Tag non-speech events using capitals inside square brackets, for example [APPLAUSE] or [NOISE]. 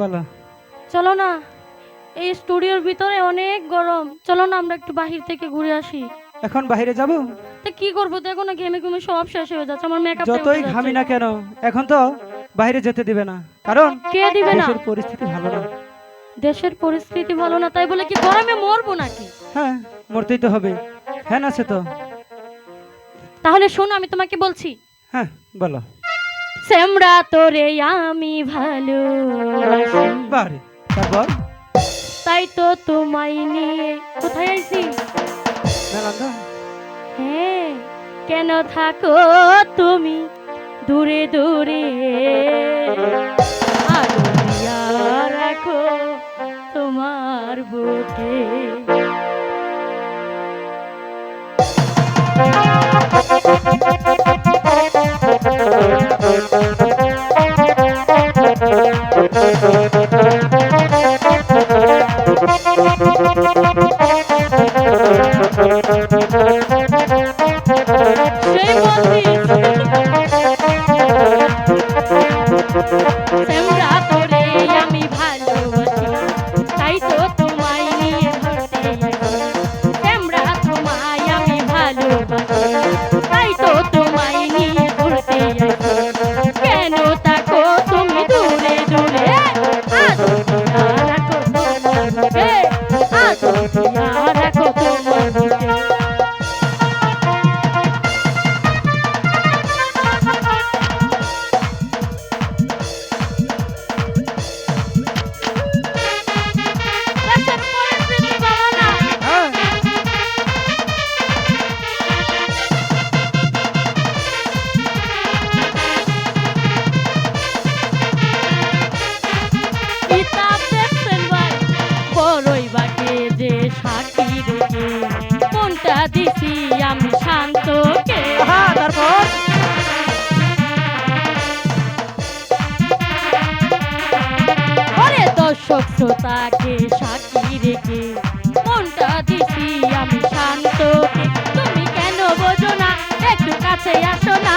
বলো। চলো না এই স্টুডিওর ভিতরে অনেক গরম। চলো না আমরা একটু বাহির থেকে ঘুরে আসি। এখন বাহিরে যাব? তো কি করব? দেখো না ঘেমে ঘুমে সব শেষ হয়ে যাচ্ছে আমার মেকআপ যতই ঘামি না কেন এখন তো বাহিরে যেতে দিবে না। কারণ কে দিবে না? দেশের পরিস্থিতি ভালো না। দেশের পরিস্থিতি ভালো না তাই বলে কি গরমে মরবো নাকি? হ্যাঁ মরতেই তো হবে। হ্যাঁ না সে তো। তাহলে শোনো আমি তোমাকে বলছি। হ্যাঁ বলো। সেমরা তোরে আমি ভালো বারে তারপর? তাই তো তোমায় নিয়ে কোথায় আইছি? হ্যাঁ কেন থাকো তুমি দূরে দূরে? রাখো তোমার বুকে। সেই বলছিস সেমরা [LAUGHS] দর্শক শ্রোতাকে সাক্ষী রেখে কোনটা দিছি আমি শান্তকে। তুমি কেন বোঝো না? একটু কাছে আসো না।